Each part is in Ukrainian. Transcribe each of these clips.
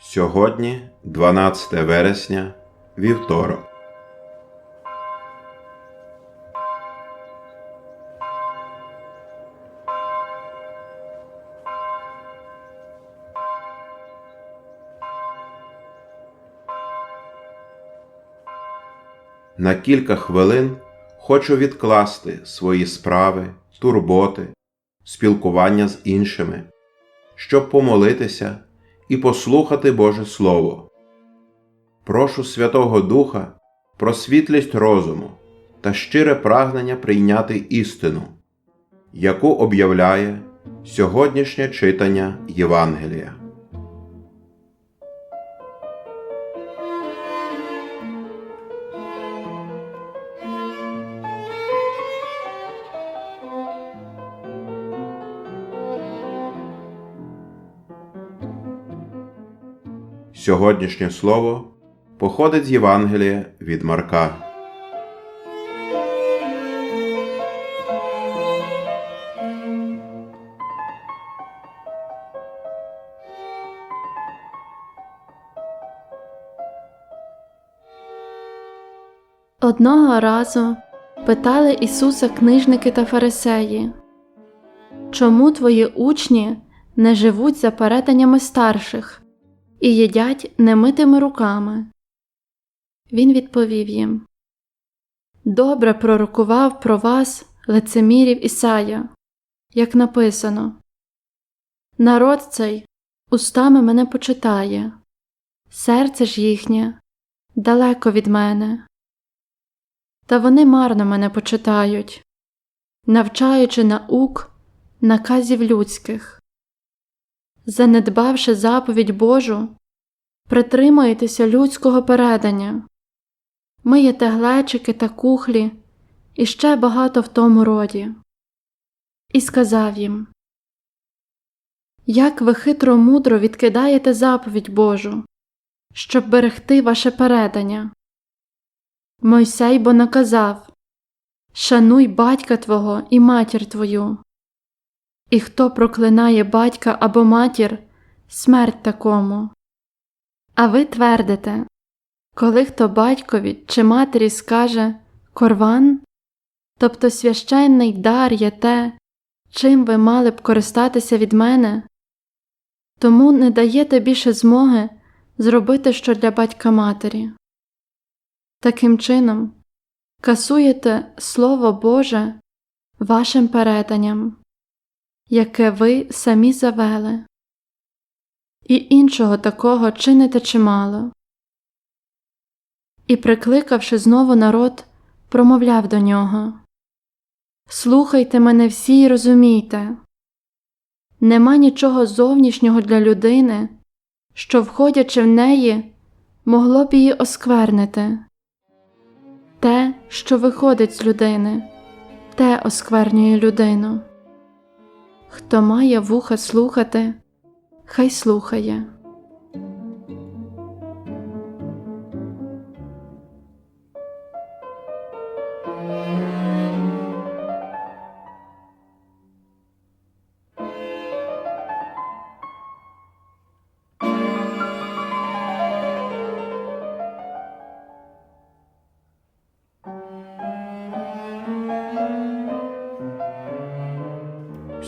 Сьогодні 12 вересня, вівторок. На кілька хвилин хочу відкласти свої справи, турботи, спілкування з іншими, щоб помолитися і послухати Боже Слово. Прошу Святого Духа про світлість розуму та щире прагнення прийняти істину, яку об'являє сьогоднішнє читання Євангелія. Сьогоднішнє слово походить з Євангелія від Марка. Одного разу питали Ісуса книжники та фарисеї, чому твої учні не живуть за переданнями старших і їдять немитими руками? Він відповів їм Добре пророкував про вас лицемірів Ісая, як написано. Народ цей устами мене почитає, серце ж їхнє далеко від мене. Та вони марно мене почитають, навчаючи наук наказів людських. Занедбавши заповідь Божу, притримуєтеся людського передання, миєте глечики та кухлі і ще багато в тому роді. І сказав їм Як ви хитро мудро відкидаєте заповідь Божу, щоб берегти ваше передання. Мойсей бо наказав Шануй батька твого і матір твою. І хто проклинає батька або матір, смерть такому. А ви твердите, коли хто батькові чи матері скаже корван, тобто священний дар є те, чим ви мали б користатися від мене, тому не даєте більше змоги зробити що для батька матері. Таким чином, касуєте Слово Боже вашим переданням, яке ви самі завели, і іншого такого чините чимало. І, прикликавши знову народ, промовляв до нього Слухайте мене всі й розумійте. Нема нічого зовнішнього для людини, що, входячи в неї, могло б її осквернити. Те, що виходить з людини, те осквернює людину. Хто має вуха слухати, хай слухає.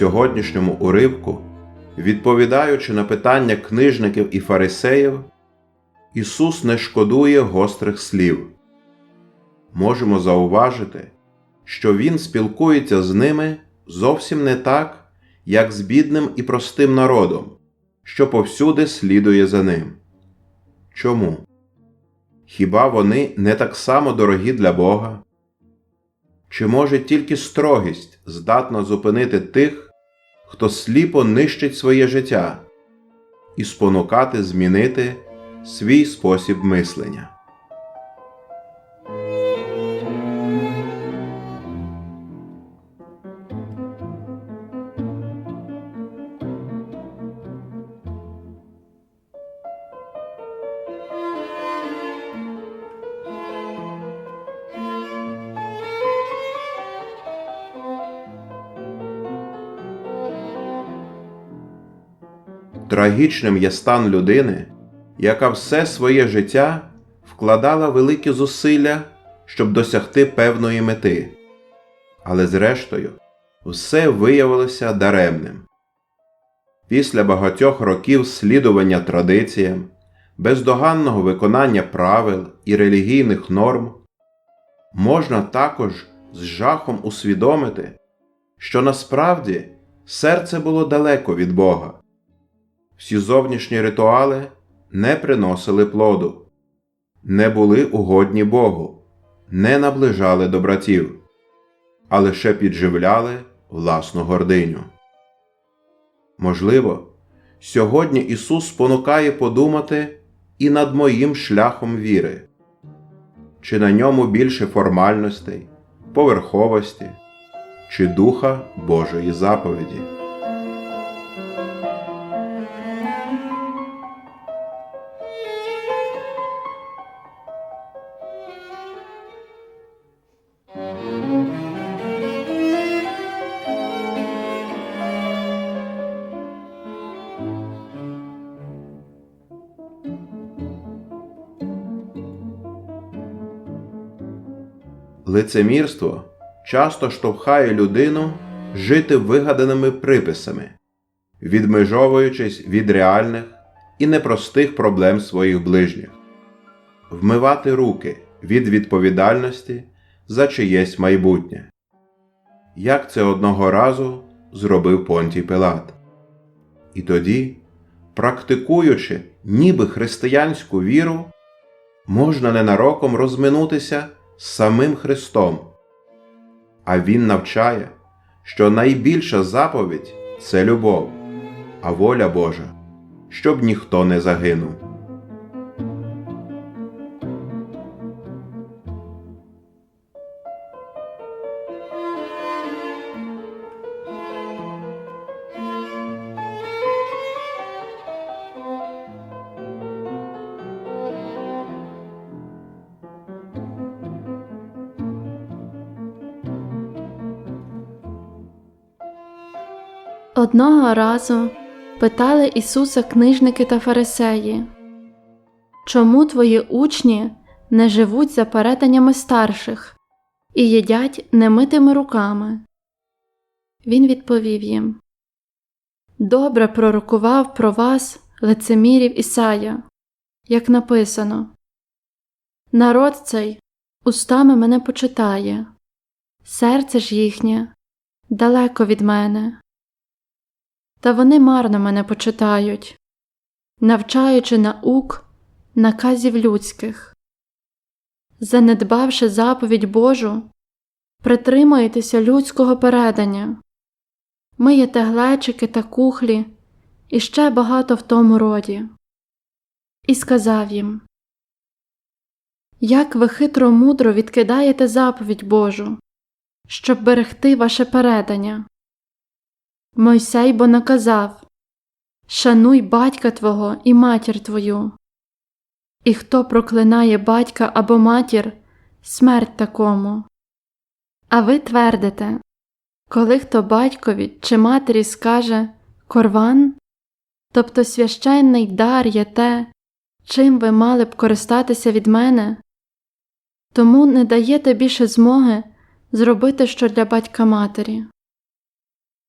Сьогоднішньому уривку, відповідаючи на питання книжників і фарисеїв, Ісус не шкодує гострих слів. Можемо зауважити, що Він спілкується з ними зовсім не так, як з бідним і простим народом, що повсюди слідує за ним. Чому? Хіба вони не так само дорогі для Бога? Чи може тільки строгість здатна зупинити тих, хто сліпо нищить своє життя, і спонукати змінити свій спосіб мислення? Трагічним є стан людини, яка все своє життя вкладала великі зусилля, щоб досягти певної мети. Але зрештою, все виявилося даремним. Після багатьох років слідування традиціям, бездоганного виконання правил і релігійних норм, можна також з жахом усвідомити, що насправді серце було далеко від Бога. Всі зовнішні ритуали не приносили плоду, не були угодні Богу, не наближали до братів, а лише підживляли власну гординю. Можливо, сьогодні Ісус спонукає подумати і над моїм шляхом віри, чи на ньому більше формальностей, поверховості, чи духа Божої заповіді. Лицемірство часто штовхає людину жити вигаданими приписами, відмежовуючись від реальних і непростих проблем своїх ближніх, вмивати руки від відповідальності за чиєсь майбутнє. Як це одного разу зробив Понтій Пилат. І тоді, практикуючи ніби християнську віру, можна ненароком розминутися самим Христом. А Він навчає, що найбільша заповідь це любов, а воля Божа, щоб ніхто не загинув. Одного разу питали Ісуса книжники та фарисеї, чому твої учні не живуть за переданнями старших і їдять немитими руками? Він відповів їм Добре пророкував про вас лицемірів Ісая, як написано Народ цей устами мене почитає, серце ж їхнє далеко від мене. Та вони марно мене почитають, навчаючи наук наказів людських. Занедбавши заповідь Божу, притримуєтеся людського передання, миєте глечики та кухлі і ще багато в тому роді. І сказав їм Як ви хитро мудро відкидаєте заповідь Божу, щоб берегти ваше передання. Мойсей бо наказав Шануй батька твого і матір твою. І хто проклинає батька або матір, смерть такому. А ви твердите, коли хто батькові чи матері скаже корван, тобто священний дар є те, чим ви мали б користатися від мене, тому не даєте більше змоги зробити що для батька матері.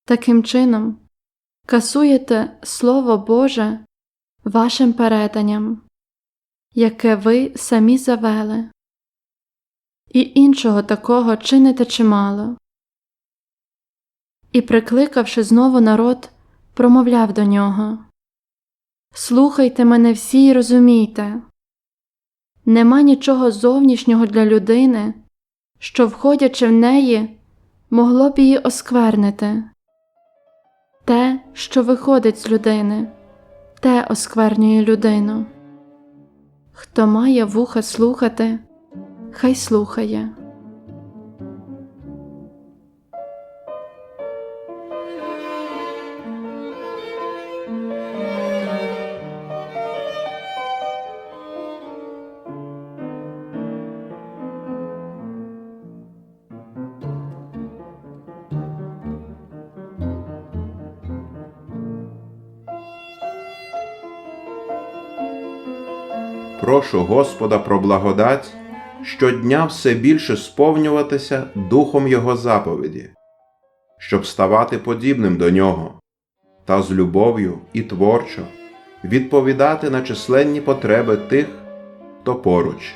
Таким чином, касуєте Слово Боже вашим переданням, яке ви самі завели, і іншого такого чините чимало. І, прикликавши знову народ, промовляв до нього Слухайте мене всі й розумійте нема нічого зовнішнього для людини, що, входячи в неї, могло б її осквернити. Те, що виходить з людини, те осквернює людину. Хто має вуха слухати, хай слухає. Прошу Господа про благодать щодня все більше сповнюватися духом Його заповіді, щоб ставати подібним до нього та з любов'ю і творчо відповідати на численні потреби тих, хто поруч.